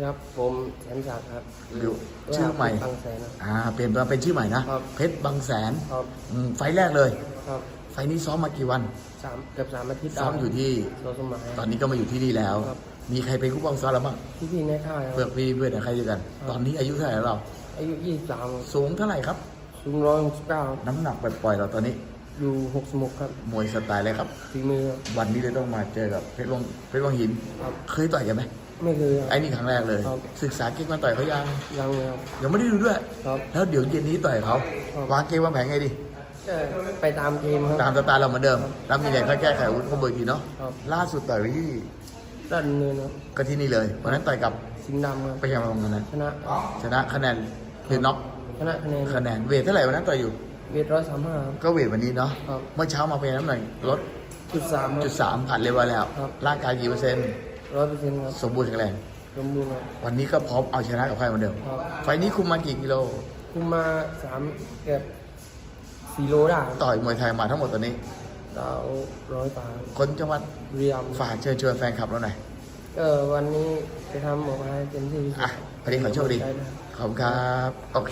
สดีครับ ผมแสนศักดิ์ครับอยู่ชื่อใหม่บางแสนครับ อ่าเปลี่ยนมาเป็นชื่อใหม่นะครับ เพชรบางแสนครับอืมไฟล์แรกเลย ครับไฟล์นี้ซ้อมมากี่วันสามเกือบสามอาทิตย์ซ้อมอยู่ที่โรสมัย ตอนนี้ก็มาอยู่ที่นี่แล้ว ครับ มีใครเป็นคู่ป้องซ้อมเราบ้างพี่พี่ๆในค่ายคเพื่อรับพี่เพื่อนใครด้วยกันตอนนี้อายุเท่าไหร่แล้วเราอายุยี่สิบสามสูงเท่าไหร่ครับ สูงร้อยหกสิบเก้าน้ำหนักปล่อยๆเราตอนนี้ อยู่หกสมุกครับ มวยสไตล์อะไรครับ ฝีมือครับ วันนี้เลยต้องมาเจอกับเพชรวงเพชรวังหิน ครับ เคยต่อยกันไหมไม่เคยคไอ้รับ นี่ครั้งแรกเลย ครับ ศึกษาเก่งมาต่อยเขายังยังเลยครับ ยังไม่ได้ดูด้วย ครับ แล้วเดี๋ยวเย็นนี้ต่อยเขาครับ วางเกมวางแผนไงดี ก็ไปตามเกมครับตามสไตล์เราเหมือนเดิม แล้วมีอะไรก็แก้ไขอาวุ้นเขาเบอร์ทีเนาะ ครับล่าสุดต่อยไว้ที่ด้านเนินครับก็ที่นี่เลย วันนั้นต่อยกับสิงห์ดำครับไปยังไงวันนั้นชนะชนะคะแนนหรือน็อกชนะคะแนนคะแนนเวทเท่าไหร่วันนั้นต่อยอยู่ เวทร้อยสามห้าก็เวทวันนี้เนาะครับเมื่อเช้ามาเป็นน้ำหนักลดจุดสาม จุดสามผ่านเรียบร้อยแล้วครับ ร่างกายกี่เปอร์เซ็นต์ร้อยเปอร์เซ็นต์ครับสมบูรณ์แข็งแรงสมบูรณ์ครับวันนี้ก็พร้อมเอาชนะกับใครเหมือนเดิมครับไฟล์นี้คุมมากี่กิโล คุมมาสามเกือบสี่โลได้ครับต่อยมวยไทยมาทั้งหมดตอนนี้ ดาวร้อยปาคนจังหวัดเรียมฝากเชิญชวนแฟนคลับเราหน่อยก็วันนี้จะทำออกมาให้เต็มที่ที่สุดอะวันนี้ขอโชคดีใจนะขอบคุณครับโอเค